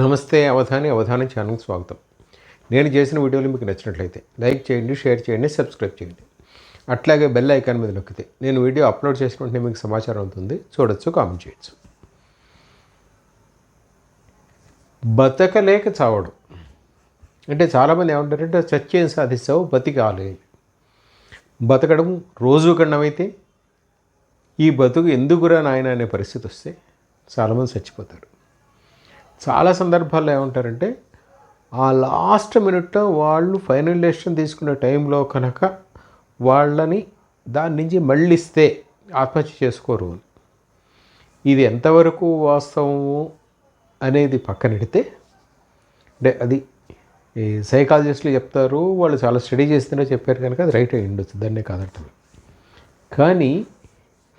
నమస్తే అవధాని అవధాని ఛానల్కి స్వాగతం. నేను చేసిన వీడియోలు మీకు నచ్చినట్లయితే లైక్ చేయండి షేర్ చేయండి సబ్స్క్రైబ్ చేయండి. అట్లాగే బెల్ ఐకాన్ మీద నొక్కితే నేను వీడియో అప్లోడ్ చేసిన వెంటనే మీకు సమాచారం అవుతుంది. చూడొచ్చు కామెంట్ చేయొచ్చు. బతకలేక చావడం. అంటే చాలామంది ఏమంటారంటే చచ్చేం సాధిస్తావు బతికాలేదు బతకడం రోజు కన్నమైతే ఈ బతుకు ఎందుకురా నాయన అనే పరిస్థితి వస్తే చాలామంది చచ్చిపోతారు. చాలా సందర్భాల్లో ఏమంటారంటే ఆ లాస్ట్ మినిట్లో వాళ్ళు ఫైనల్ డెసిషన్ తీసుకునే టైంలో కనుక వాళ్ళని దాని నుంచి మళ్ళిస్తే ఆత్మహత్య చేసుకోరు అని. ఇది ఎంతవరకు వాస్తవము అనేది పక్కనెడితే అంటే అది ఈ సైకాలజిస్టులు చెప్తారు వాళ్ళు చాలా స్టడీ చేస్తేనే చెప్పారు కనుక అది రైట్ అయ్యి ఉండొచ్చు దాన్నే కాదంటారు. కానీ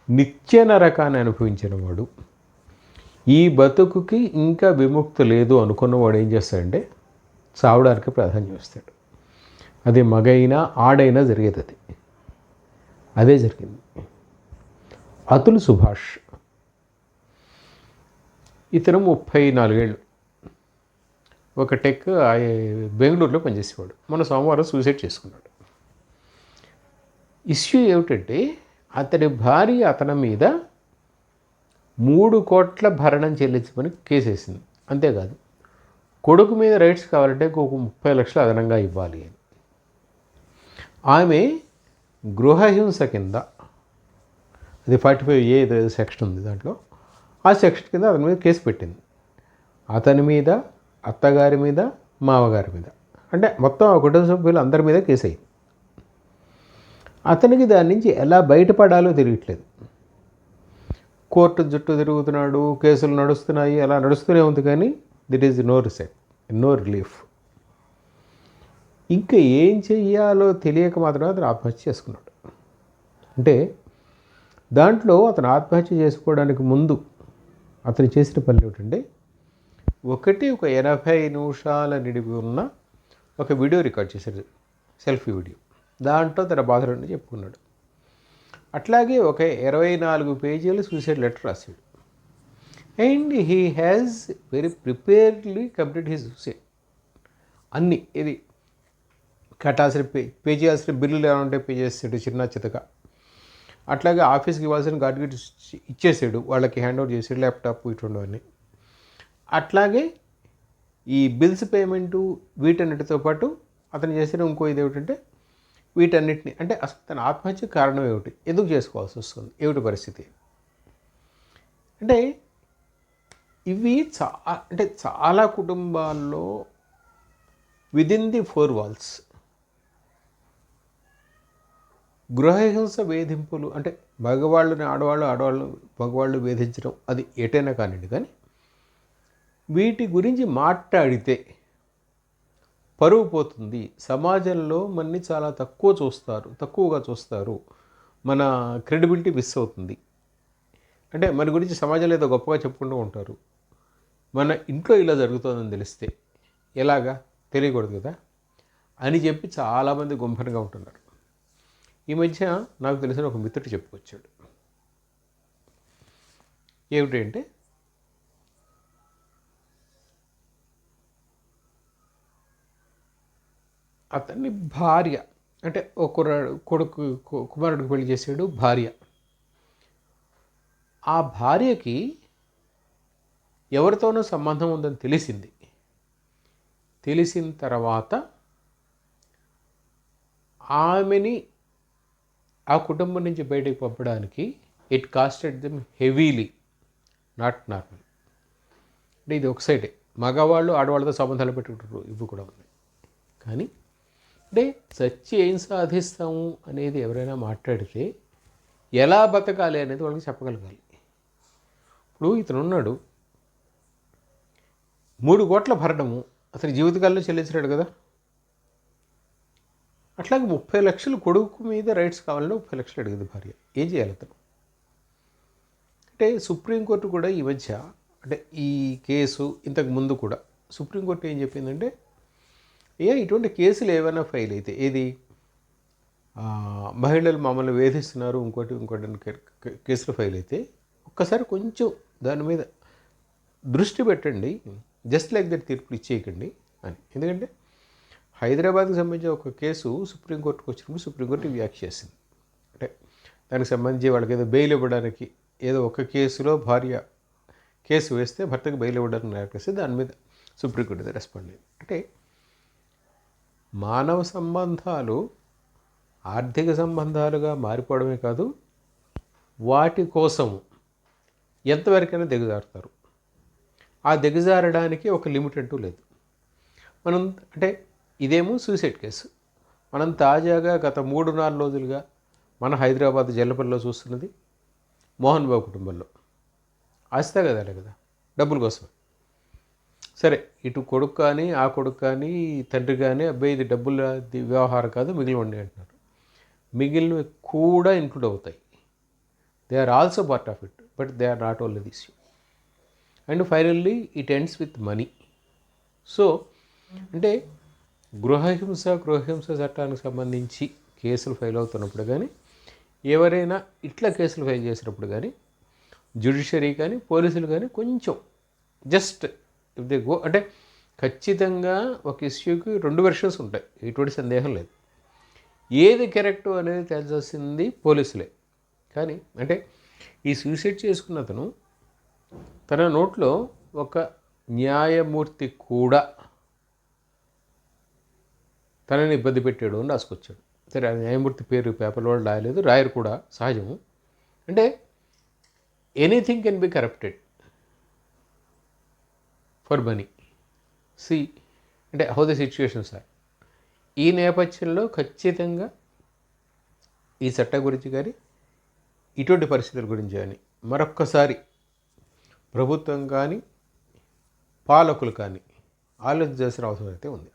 నిత్య నరకాన్ని అనుభవించిన వాడు ఈ బతుకుకి ఇంకా విముక్తి లేదు అనుకున్నవాడు ఏం చేస్తాడంటే చావడానికి ప్రాధాన్యం ఇస్తాడు. అది మగైనా ఆడైనా జరిగేది అది. అదే జరిగింది. అతుల్ సుభాష్ ఇతను ముప్పై నాలుగేళ్ళు. ఒక టెక్ బెంగళూరులో పనిచేసేవాడు. మన సోమవారం సూసైడ్ చేసుకున్నాడు. ఇష్యూ ఏమిటంటే అతని భార్య అతని మీద మూడు కోట్ల భరణం చెల్లించమని కేసేసింది. అంతేకాదు కొడుకు మీద రైట్స్ కావాలంటే ఒక ముప్పై లక్షలు అదనంగా ఇవ్వాలి అని. ఆమె గృహహింస కింద అది ఫార్టీ ఫైవ్ ఏ ఏదో సెక్షన్ ఉంది దాంట్లో ఆ సెక్షన్ కింద అతని మీద కేసు పెట్టింది. అతని మీద అత్తగారి మీద మామగారి మీద. అంటే మొత్తం ఆ కుటుంబ సభ్యులు అందరి మీద కేసు అయింది అతనికి దాని నుంచి ఎలా బయటపడాలో తెలియట్లేదు. కోర్టు జుట్టు తిరుగుతున్నాడు కేసులు నడుస్తున్నాయి అలా నడుస్తూనే ఉంది కానీ it is no reset no relief ఇంకా ఏం చెయ్యాలో తెలియక మాత్రమే అతను ఆత్మహత్య చేసుకున్నాడు. అంటే దాంట్లో అతను ఆత్మహత్య చేసుకోవడానికి ముందు అతను చేసిన పని ఏమిటంటే ఒకటి ఒక ఎనభై నిమిషాల నిడిపి ఉన్న ఒక వీడియో రికార్డ్ చేశాడు సెల్ఫీ వీడియో. దాంట్లో తన బాధలను చెప్పుకున్నాడు. అట్లాగే ఒక ఇరవై నాలుగు పేజీలు సూసైడ్ లెటర్ రాశాడు. And he has very preparedly complete he suicide అన్నీ ఇది కట్టాల్సిన పే పే చేయాల్సిన బిల్లులు ఎలా ఉంటే పే చేస్తాడు చిన్న చితక. అట్లాగే ఆఫీస్కి ఇవ్వాల్సిన గార్డ్ గిట్ ఇచ్చేసాడు వాళ్ళకి హ్యాండ్ ఓవర్ చేసాడు ల్యాప్టాప్ ఇటువంటివన్నీ అట్లాగే ఈ బిల్స్ పేమెంటు వీటన్నిటితో పాటు అతను చేసిన ఇంకో ఇది ఏమిటంటే వీటన్నిటిని అంటే అసలు తన ఆత్మహత్య కారణం ఏమిటి? ఎందుకు చేసుకోవాల్సి వస్తుంది? ఏమిటి పరిస్థితి? అంటే ఇవి చా అంటే చాలా కుటుంబాల్లో విదిన్ ది ఫోర్ వాల్స్ గృహహింస వేధింపులు అంటే మగవాళ్ళని ఆడవాళ్ళు ఆడవాళ్ళు మగవాళ్ళు వేధించడం అది ఎటైనా కానివ్వండి కానీ వీటి గురించి మాట్లాడితే పరువు పోతుంది. సమాజంలో మనని చాలా తక్కువ చూస్తారు తక్కువగా చూస్తారు. మన క్రెడిబిలిటీ మిస్ అవుతుంది. అంటే మన గురించి సమాజంలో ఏదో గొప్పగా చెప్పుకుంటూ ఉంటారు. మన ఇంట్లో ఇలా జరుగుతుందని తెలిస్తే ఎలాగా? తెలియకూడదు కదా? అని చెప్పి చాలామంది గుంభనగా ఉంటున్నారు. ఈ మధ్య నాకు తెలిసిన ఒక మిత్రుడు చెప్పుకొచ్చాడు. ఏమిటంటే అతన్ని భార్య అంటే ఒక కుర్రాడు కొడుకు కుమారుడికి పెళ్ళి చేసాడు భార్య. ఆ భార్యకి ఎవరితోనో సంబంధం ఉందని తెలిసింది. తెలిసిన తర్వాత ఆమెని ఆ కుటుంబం నుంచి బయటకు పంపడానికి it costed them heavily not normal అంటే ఇది ఒక సైడే. మగవాళ్ళు ఆడవాళ్ళతో సంబంధాలు పెట్టుకుంటారు ఇవి కూడా ఉన్నాయి. కానీ అంటే చచ్చి ఏం సాధిస్తాము అనేది ఎవరైనా మాట్లాడితే ఎలా బతకాలి అనేది వాళ్ళకి చెప్పగలగాలి. ఇప్పుడు ఇతను ఉన్నాడు. మూడు కోట్ల భరణము అతని జీవితకాలంలో చెల్లించినాడు కదా. అట్లాగే ముప్పై లక్షలు కొడుకు మీద రైట్స్ కావాలని ముప్పై లక్షలు అడిగింది భార్య. ఏం చేయాలి అతను? అంటే సుప్రీంకోర్టు కూడా ఈ మధ్య అంటే ఈ కేసు ఇంతకు ముందు కూడా సుప్రీంకోర్టు ఏం చెప్పిందంటే ఏ ఇటువంటి కేసులు ఏమైనా ఫైల్ అయితే ఏది? మహిళలు మమ్మల్ని వేధిస్తున్నారు ఇంకోటి ఇంకోటి కేసులు ఫైల్ అయితే ఒక్కసారి కొంచెం దాని మీద దృష్టి పెట్టండి జస్ట్ లైక్ దట్ తీర్పులు ఇచ్చేయకండి అని. ఎందుకంటే హైదరాబాద్కి సంబంధించిన ఒక కేసు సుప్రీంకోర్టుకు వచ్చినప్పుడు సుప్రీంకోర్టు వ్యాఖ్య చేసింది. అంటే దానికి సంబంధించి వాళ్ళకి ఏదో బెయిల్ ఇవ్వడానికి ఏదో ఒక కేసులో భార్య కేసు వేస్తే భర్తకు బెయిల్ ఇవ్వడానికి వ్యాఖ్య దాని మీద సుప్రీంకోర్టు మీద రెస్పాండ్ అయింది అంటే మానవ సంబంధాలు ఆర్థిక సంబంధాలుగా మారిపోవడమే కాదు వాటి కోసం ఎంతవరకైనా దిగజారుతారు. ఆ దిగజారడానికి ఒక లిమిట్ అంటూ లేదు. మనం అంటే ఇదేమో సూసైడ్ కేసు. మనం తాజాగా గత మూడు నాలుగు రోజులుగా మన హైదరాబాద్ జల్లపల్లిలో చూస్తున్నది మోహన్ బాబు కుటుంబంలో. ఆస్తా కదా కదా డబ్బుల కోసం సరే ఇటు కొడుకు కానీ ఆ కొడుకు కానీ తండ్రి కానీ అబ్బాయి ఇది డబ్బుల వ్యవహారం కాదు మిగిలి అంటున్నారు. మిగిలినవి కూడా ఇంక్లూడ్ అవుతాయి. They are also part of it but they are not only this you and finally it ends with money so అంటే గృహహింస గృహహింస చట్టానికి సంబంధించి కేసులు ఫైల్ అవుతున్నప్పుడు కానీ ఎవరైనా ఇట్లా కేసులు ఫైల్ చేసినప్పుడు కానీ జ్యుడిషియరీ కానీ పోలీసులు కానీ కొంచెం జస్ట్ ఇఫ్ దే గో అంటే ఖచ్చితంగా ఒక ఇష్యూకి రెండు వెర్షన్స్ ఉంటాయి. ఎటువంటి సందేహం లేదు. ఏది కరెక్ట్ అనేది తేల్చాల్సింది పోలీసులే. కానీ అంటే ఈ సూసైడ్ చేసుకున్న అతను తన నోట్లో ఒక న్యాయమూర్తి కూడా తనని ఇబ్బంది పెట్టాడు అని రాసుకొచ్చాడు. సరే ఆ న్యాయమూర్తి పేరు పేపర్లో వాళ్ళు రాయలేదు రాయరు కూడా సహజము. అంటే anything can be corrupted for money see అంటే హౌ ద సిచ్యువేషన్ ఆర్. ఈ నేపథ్యంలో ఖచ్చితంగా ఈ చట్టం గురించి కానీ ఇటువంటి పరిస్థితుల గురించి కానీ మరొక్కసారి ప్రభుత్వం కానీ పాలకులు కానీ ఆలోచించాల్సిన అవసరం అయితే ఉంది.